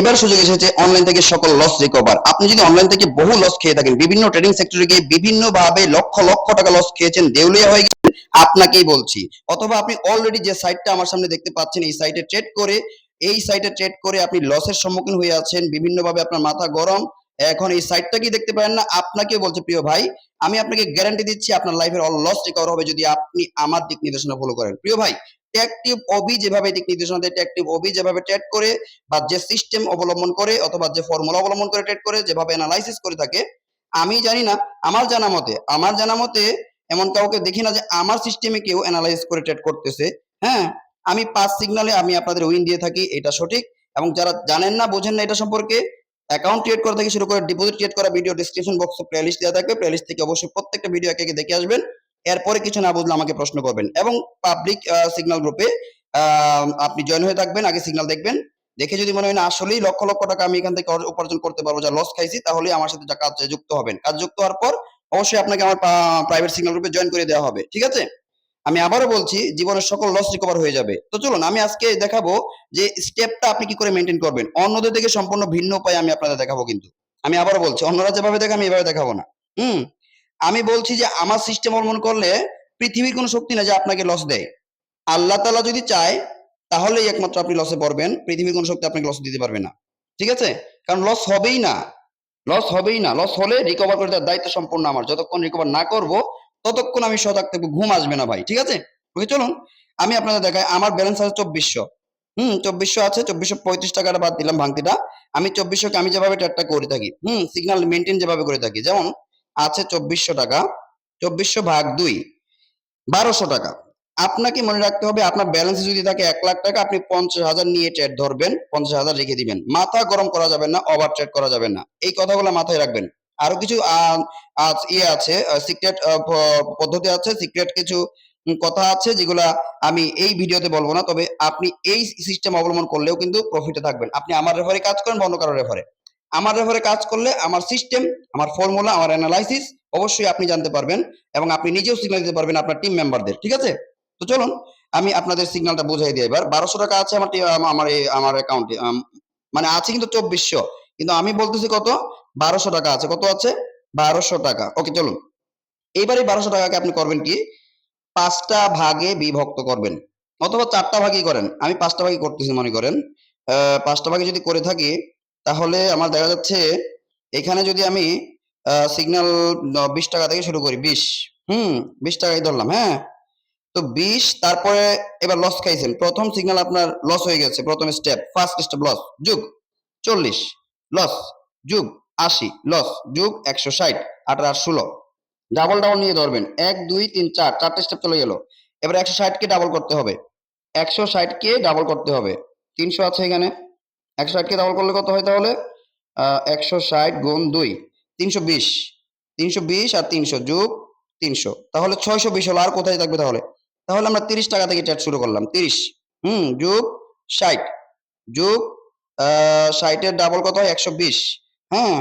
এবার সুযোগ এসেছে অনলাইন থেকে সকল লস রিকভার আপনি যদি অনলাইন থেকে বহু লস খেয়ে থাকেন, বিভিন্ন ট্রেডিং সেক্টরে গিয়ে বিভিন্ন ভাবে লক্ষ লক্ষ টাকা লস খেয়েছেন, দেউলিয়া হয়ে গেছেন আপনাকেই বলছি। অথবা আপনি অলরেডি যে সাইটটা আমার সামনে দেখতে পাচ্ছেন, এই সাইটে ট্রেড করে, এই সাইটে ট্রেড করে আপনি লসের সম্মুখীন হয়ে আছেন বিভিন্নভাবে আপনার মাথা গরম। এখন এই সাইটটা কি দেখতে পারেন না? আপনাকে বলছে, প্রিয় ভাই, আমি আপনাকে গ্যারান্টি দিচ্ছি আপনার লাইফের অল লস রিকভার হবে যদি আপনি আমার দিক নির্দেশনা ফলো করেন। প্রিয় ভাই ট্যাকটিভ ওবি যেভাবে দিক নির্দেশনা দেয় ট্যাকটিভ ওবি যেভাবে ট্রেড করে বা যে সিস্টেম অবলম্বন করে অথবা যে ফর্মুলা অবলম্বন করে ট্রেড করে, যেভাবে অ্যানালাইসিস করে থাকে, আমি জানি না, আমার জানা মতে, আমার জানা মতে এমন কাউকে দেখি না যে আমার সিস্টেমে কেউ অ্যানালাইজ করে ট্রেড করতেছে। হ্যাঁ আমি পাঁচ সিগনালে আমি আপনাদের উইন দিয়ে থাকি, এটা সঠিক এবং যারা জানেন না, বোঝেন না এটা সম্পর্কে অ্যাকাউন্ট ক্রিয়েট করা থেকে শুরু করে ডিপোজিট ক্রিয়েট করা ভিডিও ডিসক্রিপশন বক্সে প্লেলিস্ট দেওয়া থাকবে। প্লেলিস্ট থেকে অবশ্যই প্রত্যেকটা ভিডিও একে দেখে আসবেন। এরপরে কিছু না বুঝলে আমাকে প্রশ্ন করবেন। এবং পাবলিক সিগন্যাল গ্রুপে আপনি জয়েন হয়ে থাকবেন, আগে সিগন্যাল দেখবেন। দেখে যদি মনে হয় না, আসলেই লক্ষ লক্ষ টাকা আমি এখান থেকে উপার্জন করতে পারব, যা লস খাইছি, তাহলে আমার সাথে কাজ, যুক্ত হবেন। কাজ যুক্ত হওয়ার পর অবশ্যই আপনাকে আমার প্রাইভেট সিগন্যাল গ্রুপে জয়েন করে দেওয়া হবে, ঠিক আছে? আমি আবারও বলছি, জীবনের সকল লস রিকভার হয়ে যাবে। তো চলুন, আমি আজকে দেখাবো যে স্টেপটা আপনি কি করে মেনটেন করবেন। অন্যদের থেকে সম্পূর্ণ ভিন্ন উপায় আমি আপনাদের দেখাবো কিন্তু। আমি আবারও বলছি, অন্যরা যেভাবে দেখে, আমি এভাবে দেখাবো না। হুম? আমি বলছি যে আমার সিস্টেম অবলম্বন করলে পৃথিবীর কোনো শক্তি না যে আপনাকে লস দেয়। আল্লাহ তালা যদি চায়, তাহলেই একমাত্র আপনি লসে পড়বেন। পৃথিবীর কোনো শক্তি আপনাকে লস দিতে পারবে না। ঠিক আছে? কারণ লস হবেই না। লস হবেই না। লস হলে রিকভার করে দেওয়ার দায়িত্ব সম্পূর্ণ আমার। যতক্ষণ রিকভার না করব, ততক্ষণ আমি সজাগ থাকব। ঘুম আসবে না ভাই। ঠিক আছে? ওকে চলুন। আমি আপনাদের দেখাই। আমার ব্যালেন্স আছে চব্বিশশো। হুম, চব্বিশশো আছে। চব্বিশশো পঁয়ত্রিশ টাকাটা বাদ দিলাম ভাঙতিটা। আমি চব্বিশশোকে আমি যেভাবে ট্রেডটা করে থাকি, হুম সিগনাল মেনটেন যেভাবে করে থাকি। যেমন আছে চব্বিশশো টাকা, চব্বিশশো ভাগ দুই, বারোশো টাকা। আপনাকে মনে রাখতে হবে, আপনার ব্যালেন্স যদি থাকে এক লাখ টাকা, আপনি পঞ্চাশ হাজার নিয়ে ট্রেড ধরবেন, পঞ্চাশ হাজার রেখে দিবেন। মাথা গরম করা যাবে না ওভার ট্রেড করা যাবে না। এই কথাগুলো মাথায় রাখবেন। আরও কিছু ইয়ে আছে সিক্রেট পদ্ধতি আছে সিক্রেট কিছু কথা আছে যেগুলা আমি এই ভিডিওতে বলব না, তবে আপনি এই সিস্টেম অবলম্বন করলেও কিন্তু প্রফিটে থাকবেন। আপনি আমার রেফারে কাজ করেন বা অন্য কারও রেফারে আমার রেফারে কাজ করলে আমার সিস্টেম আমার ফর্মুলা আমার অ্যানালাইসিস অবশ্যই আপনি জানতে পারবেন এবং আপনি নিজেও সিগন্যাল দিতে পারবেন আপনার টিম মেম্বারদের ঠিক আছে? তো চলুন, আমি আপনাদের সিগন্যালটা বুঝাই দিই এবার। বারোশো টাকা আছে আমার আমার আমার অ্যাকাউন্টে মানে আছে কিন্তু চব্বিশশো। কিন্তু আমি বলতেছি কত? বারোশো টাকা আছে। কত আছে? বারোশো টাকা। ওকে চলুন। এইবারে বারোশো টাকাকে আপনি করবেন কি? পাঁচটা ভাগে বিভক্ত করবেন। অথবা চারটা ভাগই করেন। আমি পাঁচটা ভাগই করতেছি, মনে করেন। পাঁচটা ভাগে যদি করে থাকি তাহলে আমার দেখা যাচ্ছে এখানে যদি আমি সিগন্যাল বিশ টাকা থেকে শুরু করি, বিশ, হুম, বিশ টাকাই ধরলাম হ্যাঁ? তো বিশ, তারপরে এবার লস খাইছেন। প্রথম সিগন্যাল আপনার লস হয়ে গেছে, প্রথম স্টেপ ফার্স্ট স্টেপ লস যুগ, চল্লিশ লস যুগ, আশি লস যুগ, একশো ষাট, আঠারো ষোলো। ডাবল ডাবল নিয়ে ধরবেন, এক, দুই, তিন, চার, চারটে স্টেপ চলে গেল। এবার একশো ষাটকে ডাবল করতে হবে, একশো ষাটকে ডাবল করতে হবে, তিনশো আছে এখানে। একশো ষাটকে ডাবল করলে কত হয় তাহলে? একশো ষাট গুণ দুই, তিনশো বিশ। তিনশো বিশ আর তিনশো যোগ তিনশো। তাহলে ছয়শো বিশ হলো। আর কোথায় থাকবে তাহলে? তাহলে আমরা তিরিশ টাকা থেকে ট্রেড শুরু করলাম। তিরিশ। হুম, যোগ ষাট। যোগ ষাটের ডাবল কত হয়? একশো বিশ। হ্যাঁ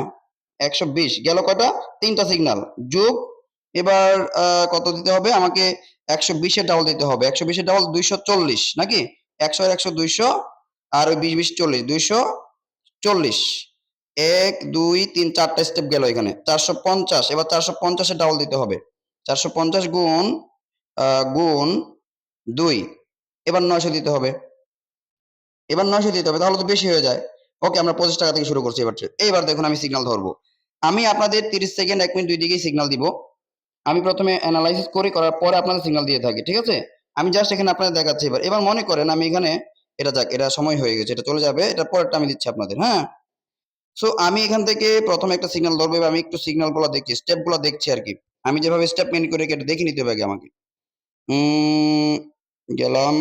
একশো বিশ। গেল কটা তিনটা সিগন্যাল যোগ, এবার কত দিতে হবে? আমাকে একশো বিশের ডাবল দিতে হবে। একশো বিশের ডাবল দুইশো চল্লিশ, নাকি? একশো একশো দুইশো আর ওই বিশ বিশ, চল্লিশ, দুইশো চল্লিশ। এক, দুই, তিন, চারটা স্টেপ গেল এখানে। চারশো পঞ্চাশ, এবার চারশো পঞ্চাশের ডাবল দিতে হবে। চারশো পঞ্চাশ গুণ গুণ দুই। এবার নয়শো দিতে হবে। এবার নয়শো দিতে হবে, তাহলে তো বেশি হয়ে যায়। ওকে, আমরা পঁচিশ টাকা থেকে শুরু করছি এবার। এইবার দেখুন, আমি সিগনাল ধরবো। আমি আপনাদের তিরিশ সেকেন্ড এক মিনিট দুই দিকেই সিগনাল দিব। আমি প্রথমে অ্যানালাইসিস করি, করার পরে আপনাদের সিগনাল দিয়ে থাকি, ঠিক আছে? আমি জাস্ট এখানে আপনাদের দেখাচ্ছি এবার। এবার মনে করেন, আমি এখানে এটা যাক, এটা সময় হয়ে গেছে, এটা চলে যাবে, এটা পরেরটা আমি দিচ্ছি আপনাদের হ্যাঁ? সো আমি এখান থেকে প্রথমে একটা সিগনাল ধরবো আমি একটু সিগন্যালগুলো দেখছি স্টেপগুলো দেখছি আর কি। আমি যেভাবে স্টেপ মেন করে এটা দেখে নিতে হবে আমাকে। গেলাম।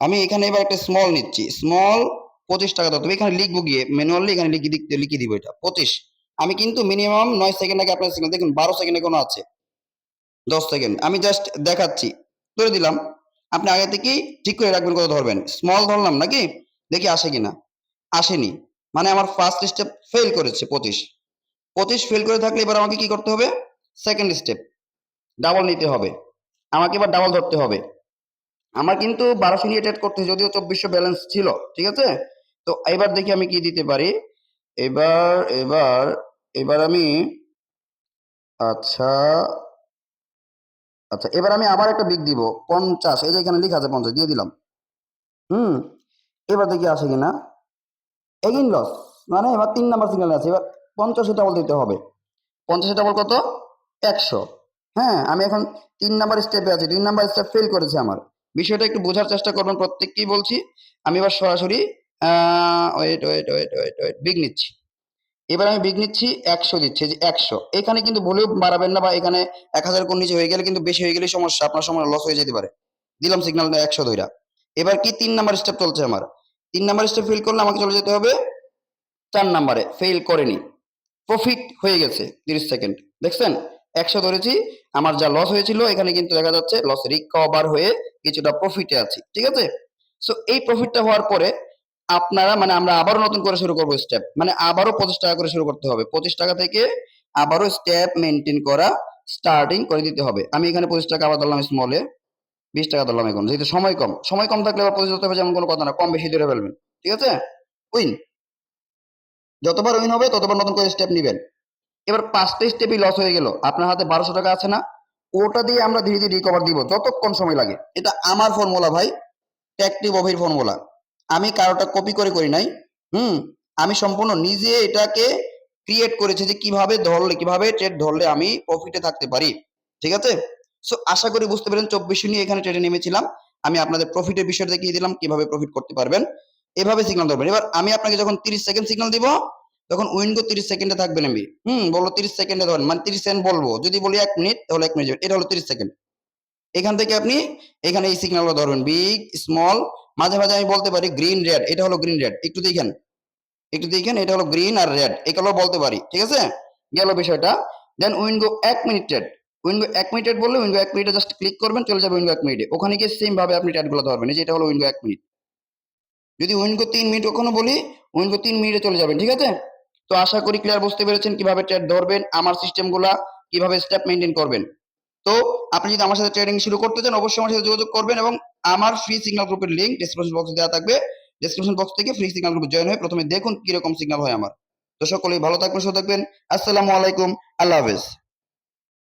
আমি এখানে এবার একটা স্মল নিচ্ছি স্মল পঁচিশ টাকা দাও তুমি এখানে লিখব গিয়ে ম্যানুয়ালি এখানে লিখে দিতে লিখে দিব এটা, পঁচিশ। আমি কিন্তু মিনিমাম নয় সেকেন্ড আগে আপনার সিগনাল দেখুন, বারো সেকেন্ডে কোনো আছে, দশ সেকেন্ড আমি জাস্ট দেখাচ্ছি, ধরে দিলাম। আপনি আগে থেকেই ঠিক করে রাখবেন কত ধরবেন। স্মল ধরলাম নাকি? দেখি আসে কিনা। আসেনি। মানে আমার ফার্স্ট স্টেপ ফেল করেছে পঁচিশ। পঁচিশ ফেল করে থাকলে এবার আমাকে কি করতে হবে? সেকেন্ড স্টেপ ডাবল নিতে হবে। আমাকে এবার ডাবল ধরতে হবে। আমার কিন্তু বারোশো নিয়ে ট্রেড করতে যদিও চব্বিশশো ব্যালেন্স ছিল, ঠিক আছে? তো এবার দেখি আমি কি দিতে পারি। এবার এবার এবার আমি আচ্ছা আচ্ছা এবার আমি আবার একটা বিগ দিব, পঞ্চাশ, এই যে এখানে লেখা আছে পঞ্চাশ, দিয়ে দিলাম। হুম, এবার দেখি আসে কিনা। এগিন লস মানে এবার তিন নাম্বার সিগন্যাল আছে, এবার পঞ্চাশে ডাবল দিতে হবে। পঞ্চাশে ডাবল কত? একশো। হ্যাঁ আমি এখন তিন নাম্বার স্টেপে আছি, দুই নাম্বার স্টেপ ফেল করেছে আমার। বিষয়টা একটু বোঝার চেষ্টা করবেন প্রত্যেককেই বলছি। আমি এবার সরাসরি wait wait wait wait wait big নিচ্ছি। এবার আমি বিগ নিচ্ছি একশো দিচ্ছি যে একশো। এখানে কিন্তু ভলিউম বাড়াবেন না বা এখানে এক হাজার কোন নিচে হয়ে গেলে কিন্তু বেশি হয়ে গেলে সমস্যা, আপনার সময় লস হয়ে যেতে পারে। দিলাম সিগন্যাল একশো ধইরা এবার কি তিন নাম্বার স্টেপ চলছে আমার? তিন নাম্বার স্টেপ ফেল করলে আমাকে চলে যেতে হবে চার নাম্বারে ফেল করেনি প্রফিট হয়ে গেছে তিরিশ সেকেন্ড দেখছেন? একশো ধরেছি, আমার যা লস হয়েছিল, এখানে কিন্তু দেখা যাচ্ছে লস রিকভার হয়ে কিছুটা প্রফিটে আছি। ঠিক আছে? সো এই প্রফিটটা হওয়ার পরে আপনারা মানে আমরা আবারও নতুন করে শুরু করব স্টেপ মানে আবারও পঁচিশ টাকা করে শুরু করতে হবে। পঁচিশ টাকা থেকে আবারও স্টেপ মেনটেন করা স্টার্টিং করে দিতে হবে। আমি এখানে পঁচিশ টাকা আবার ধরলাম স্মলে বিশ টাকা ধরলাম এখন। যেহেতু সময় কম সময় কম থাকলে আবার পঁচিশ হবে, যেমন কোনো কথা না, কম বেশি ধরে ফেলবেন, ঠিক আছে? উইন যতবার উইন হবে, ততবার নতুন করে স্টেপ নেবেন। এবার পাঁচটা স্টেপই লস হয়ে গেল, আপনার হাতে বারোশো টাকা আছে না, ওটা দিয়ে আমরা ধীরে ধীরে রিকভার দিব, যতক্ষণ সময় লাগে। এটা আমার ফর্মুলা ভাই ট্যাকটিভ অভির ফর্মুলা আমি কারোটা কপি করে করি নাই, হুম? আমি সম্পূর্ণ নিজে এটাকে ক্রিয়েট করেছি যে কীভাবে ধরলে, কীভাবে ট্রেড ধরলে আমি প্রফিটে থাকতে পারি, ঠিক আছে? সো আশা করি বুঝতে পেরেন চব্বিশশো নিয়ে এখানে ট্রেডে নেমেছিলাম, আমি আপনাদের প্রফিটের বিষয় দেখিয়ে দিলাম, কীভাবে প্রফিট করতে পারবেন, এভাবে সিগন্যাল ধরবেন। এবার আমি আপনাকে যখন তিরিশ সেকেন্ড সিগন্যাল দিব, তখন উইন্ডো তিরিশ সেকেন্ডে থাকবে নেবি হুম? বলল তিরিশ সেকেন্ডে ধরেন মানে তিরিশ সেকেন্ড বলব, যদি বলি এক মিনিট, তাহলে এক মিনিট, এটা হলো তিরিশ সেকেন্ড। এখান থেকে আপনি এখানে এই সিগন্যালগুলো ধরবেন বিগ স্মল মাঝে মাঝে আমি বলতে পারি গ্রিন রেড এটা হলো গ্রিন রেড একটু দেখেন একটু দেখেন, এটা হলো গ্রিন আর রেড এগুলো বলতে পারি, ঠিক আছে? গেল বিষয়টা দেন উইন্ডো এক মিনিট ট্রেড উইন্ডো এক মিনিট বললে উইন্ডো এক মিনিটে জাস্ট ক্লিক করবেন, চলে যাবে উইন্ডো এক মিনিটে ওখানে গিয়ে সেম ভাবে আপনি ট্রেডগুলো ধরবেন, এই যে এটা হলো উইন্ডো এক মিনিট যদি উইন্ডো তিন মিনিট কখনো বলি উইন্ডো তিন মিনিটে চলে যাবেন, ঠিক আছে? তো আশা করি ক্লিয়ার বুঝতে পেরেছেন কীভাবে ট্রেড ধরবেন, আমার সিস্টেমগুলা কীভাবে স্টেপ মেনটেন করবেন, তো আপনি যদি আমার সাথে ট্রেডিং শুরু করতে চান, অবশ্যই আমার সাথে যোগাযোগ করবেন এবং আমার ফ্রি সিগনাল গ্রুপের লিঙ্ক ডিসক্রিপশন বক্সে দেওয়া থাকবে। ডিসক্রিপশন বক্স থেকে ফ্রি সিগনাল গ্রুপে জয়েন হয়ে প্রথমে দেখুন কীরকম সিগনাল হয় আমার। তো সকলেই ভালো থাকবেন, সুস্থ থাকবেন। আসসালামু আলাইকুম, আল্লাহ হাফেজ।